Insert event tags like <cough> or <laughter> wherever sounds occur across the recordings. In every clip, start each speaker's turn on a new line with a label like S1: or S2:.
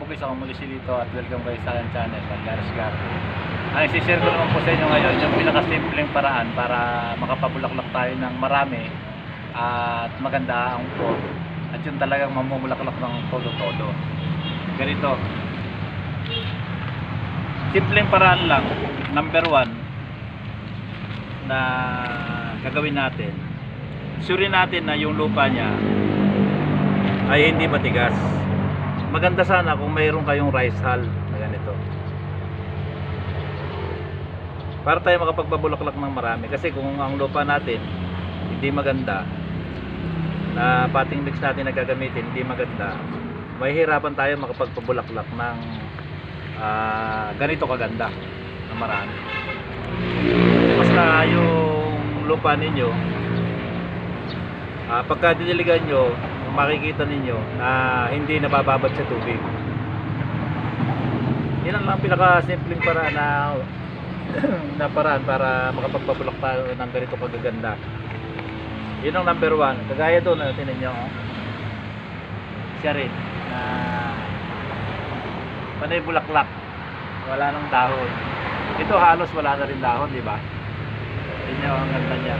S1: kabukis ako muli si Lito at welcome kayo sa aking channel, Valgares Garden. Ang isi-share ko naman po sa inyo ngayon, yung pinakasimpleng paraan para makapabulaklak tayo ng marami at maganda ang po. At yung talagang mamumulaklak ng todo-todo. Ganito. Simpleng paraan lang. Number one na gagawin natin. Sure natin na yung lupa niya ay hindi matigas. Maganda sana kung mayroon kayong rice hull na ganito. Para tayo makapagbabulaklak ng marami. Kasi kung ang lupa natin hindi maganda, na potting mix natin na gagamitin hindi maganda, mahihirapan tayo makapagpabulaklak ng ah, ganito kaganda na marami. Basta yung lupa ninyo, ah, pagka diniligan nyo, makikita ninyo na hindi nabababad sa tubig. Yan ang lang pinaka-simpleng paraan na <clears throat> na paraan para makapagpabulak tayo ng ganito kagaganda. Yun ang number one. Kagaya doon, ano, tinan nyo. oh. Siya rin. Na panay bulaklak. Wala nang dahon. Ito halos wala na rin dahon, di ba? Yun ang ganda niya.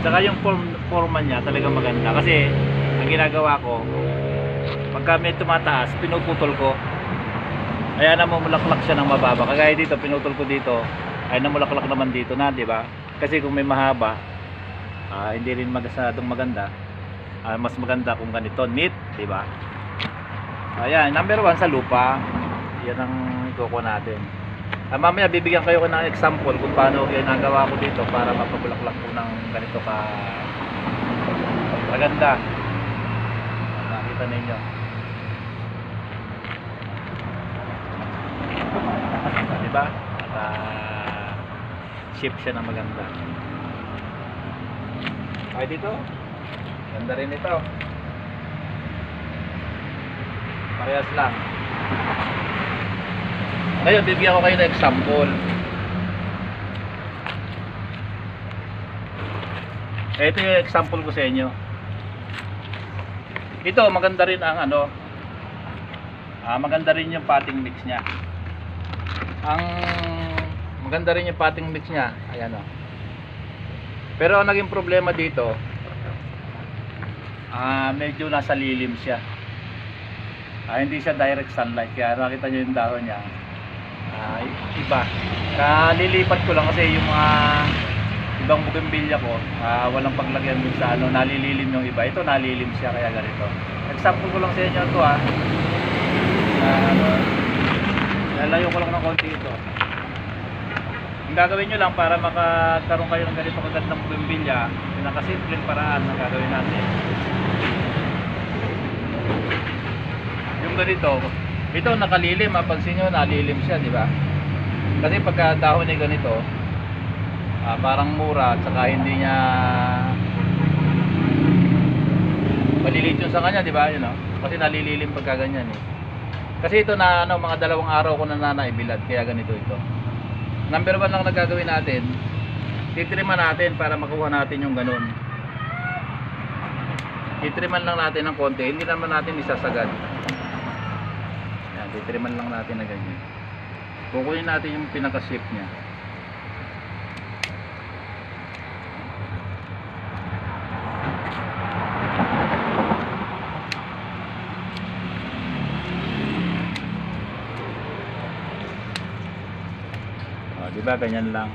S1: Saka yung form, forma niya talagang maganda. Kasi, ang ginagawa ko, pagka may tumataas, pinuputol ko. Kaya namumulaklak siya ng mababa. Kagaya dito, pinutol ko dito, ay namulaklak naman dito na, di ba? Kasi kung may mahaba, ah, hindi rin masyadong maganda. Ah, mas maganda kung ganito, neat, di ba? Ayan, number one sa lupa. Yan ang ikuko natin. Ah, mamaya bibigyan kayo ko ng example kung paano ginagawa ko dito para mapabulaklak ko ng ganito ka maganda. Nakita ninyo. Ah, di ba? At ah, shape siya na maganda. Ay dito. Ganda rin ito. Parehas lang. Ngayon, bibigyan ko kayo ng example. Ito yung example ko sa inyo. Ito, maganda rin ang ano, ah, maganda rin yung potting mix niya. Ang maganda rin yung potting mix niya. Ayan o. Pero ang naging problema dito, ah, medyo nasa lilim siya. Ah, hindi siya direct sunlight. Kaya nakita nyo yung dahon niya. Ah, iba. Kalilipat ko lang kasi yung mga ibang bougainvillea ko, ah, walang paglagyan dun sa ano, nalililim yung iba. Ito nalilim siya kaya ganito. Example ko lang sa inyo ito ah. Ah, ano, lalayo ko lang ng konti ito. Ang gagawin nyo lang para makakaroon kayo ng ganito kagandang bougainvillea, pinakasimpleng paraan na gagawin natin. Yung ganito, ito nakalilim, mapansin nyo, nalilim siya, di ba? Kasi pagka dahon ay ganito, ah, parang mura, at saka hindi niya maliliit yun sa kanya, di ba? Yun, oh. Kasi nalililim pagka ganyan eh. Kasi ito na ano, mga dalawang araw ko na nanaibilad, kaya ganito ito. Number one lang na gagawin natin, titriman natin para makuha natin yung ganun. Titriman lang natin ng konti, hindi naman natin isasagad. Yan, titriman lang natin na ganyan. Kukunin natin yung pinaka-shape niya. Oh, di ba ganyan lang.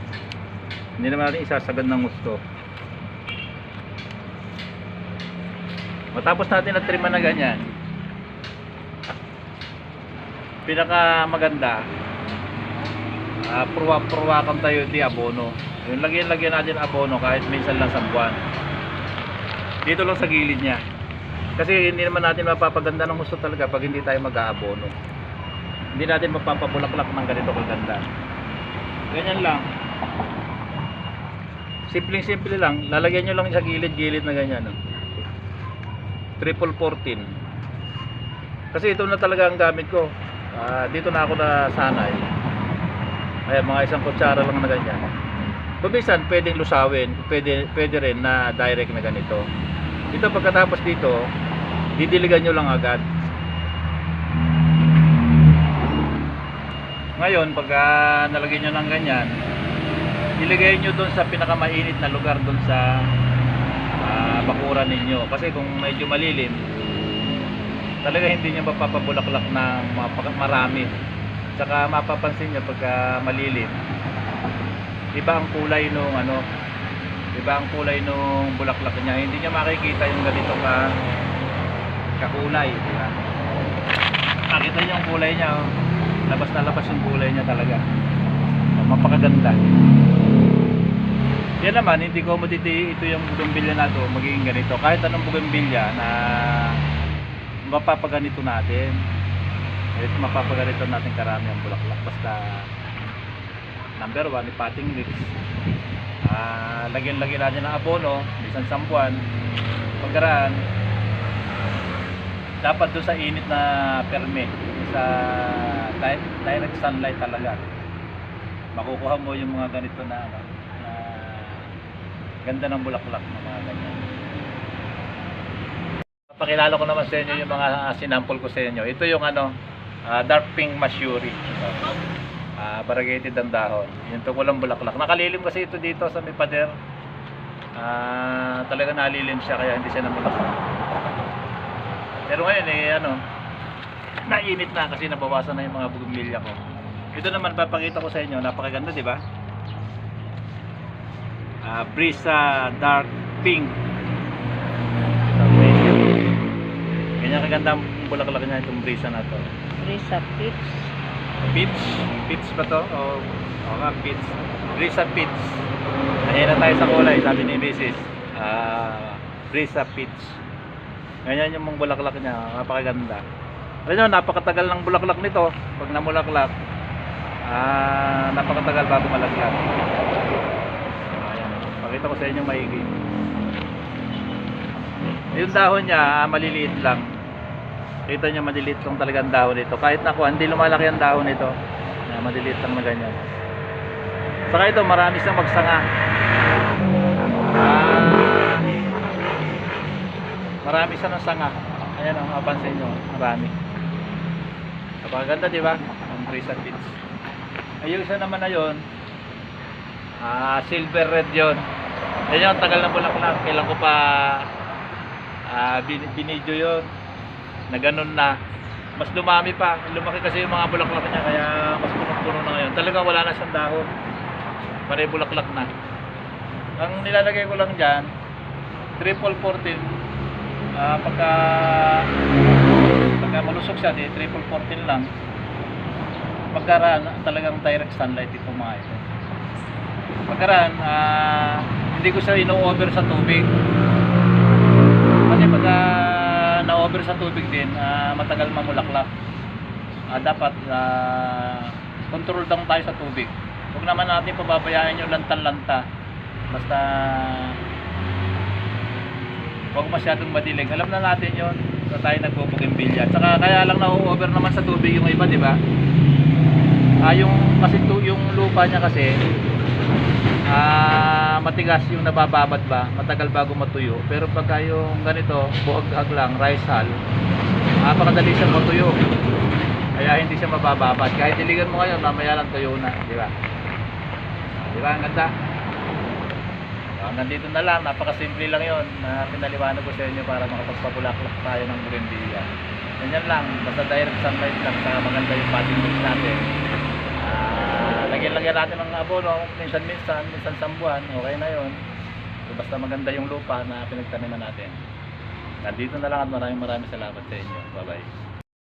S1: Hindi naman natin isasagad ng gusto. Matapos natin na triman na ganyan. Pinaka maganda. Uh, purwa-purwakan tayo di abono. Yung lagyan-lagyan natin abono kahit minsan lang sa buwan. Dito lang sa gilid niya. Kasi hindi naman natin mapapaganda ng gusto talaga pag hindi tayo mag-aabono. Hindi natin mapapabulaklak ng ganito kaganda. Ganyan lang. Simpleng-simple lang. Lalagyan nyo lang sa gilid-gilid na ganyan. No? Triple 14. Kasi ito na talaga ang gamit ko. Ah, dito na ako na sanay. Ayan, mga isang kutsara lang na ganyan. Kumisan, pwedeng lusawin. Pwede, pwede rin na direct na ganito. Ito pagkatapos dito, didiligan nyo lang agad. Ngayon, pagka nalagyan nyo ng ganyan, ilagay nyo doon sa pinakamainit na lugar doon sa ah, bakuran ninyo. Kasi kung medyo malilim, talaga hindi nyo mapapabulaklak ng marami. Tsaka mapapansin nyo pagka malilim, iba ang kulay nung ano, iba ang kulay nung bulaklak niya. Hindi niya makikita yung ganito ka kakulay, di ba? Nakita niyo yung kulay niya, oh. Labas na labas yung kulay niya talaga. Oh, mapakaganda. Yan naman, hindi commodity ito yung bougainvillea na to, magiging ganito. Kahit anong bougainvillea na mapapaganito natin. Ito mapapaganito natin karami ang bulaklak. Basta number one, ipotting mix. Ah, lagyan-lagyan natin ng abono, isang sambuan. Pagkaraan, dapat doon sa init na perme, sa direct sunlight talaga. Makukuha mo yung mga ganito na ano, na ganda ng bulaklak ng mga ganyan. Pakilala ko naman sa inyo yung mga sinample ko sa inyo. Ito yung ano, ah, dark pink masuri. Ito. Ah, variegated ang dahon. Yung tukulang bulaklak. Nakalilim kasi ito dito sa may pader. Ah, talaga nalilim siya kaya hindi siya namulaklak. Pero ngayon eh ano, nainit na kasi nabawasan na yung mga bugumilya ko. Ito naman papakita ko sa inyo, napakaganda, di ba? Ah, Brisa Dark Pink. Ganyan kaganda ang bulaklak niya itong Brisa na to.
S2: Risa Pips.
S1: Peach? Peach ba to? O, o nga, peach. Brisa Peach. Ayan na tayo sa kulay, sabi ni Mrs. Ah, Brisa Peach. Ganyan yung mga bulaklak niya, napakaganda. Alam nyo, napakatagal ng bulaklak nito. Pag namulaklak, ah, napakatagal bago malaglag. Ayan, pakita ko sa inyo maigi. Yung dahon niya, ah, maliliit lang. Kita nyo maliliit lang talaga ang dahon nito. Kahit na kuha, hindi lumalaki ang dahon nito. Na maliliit lang na ganyan. Saka ito, marami siyang magsanga. Ah, marami siya ng sanga. Ayan ang mapansin nyo. Marami. Napakaganda, di ba? Ang Prisa Pits. Ayun isa naman na yun. Ah, silver red yun. Yan yung tagal na bulaklak. Kailan ko pa ah, bin- binidyo yun na ganun na mas lumami pa lumaki kasi yung mga bulaklak niya kaya mas punong-puno na ngayon talaga wala na siyang dahon pare bulaklak na ang nilalagay ko lang dyan triple 14 ah, pagka pagka malusog siya di triple 14 lang pagkaraan talagang direct sunlight ito mga ito pagkaraan ah, hindi ko siya ino-over sa tubig kasi pagka na-over sa tubig din, ah, matagal mamulaklak. Ah, dapat ah, control lang tayo sa tubig. Huwag naman natin pababayaan yung lantan-lanta. Basta huwag masyadong madilig. Alam na natin yon sa tayo nagbubugimbilya. Saka kaya lang na-over naman sa tubig yung iba, di ba? Ah, yung kasi tu, yung lupa niya kasi ah matigas yung nabababad ba? Matagal bago matuyo. Pero pagka yung ganito buhag lang rice hull napakadali siyang matuyo. Kaya hindi siya mabababad kahit diligan mo ngayon mamaya lang tuyo na di ba? Di ba? Ang ganda so, hanggang dito na lang napakasimple lang yon na pinaliwanag ko sa inyo para makapagpabulaklak tayo ng bugendia ganyan lang basta direct sunlight lang saka maganda yung potting mix natin Ah, lagyan-lagyan natin ng abono minsan-minsan, minsan sambuan, okay na yon. Basta maganda yung lupa na pinagtaniman natin. Nandito na lang at maraming maraming salamat sa inyo. Bye-bye.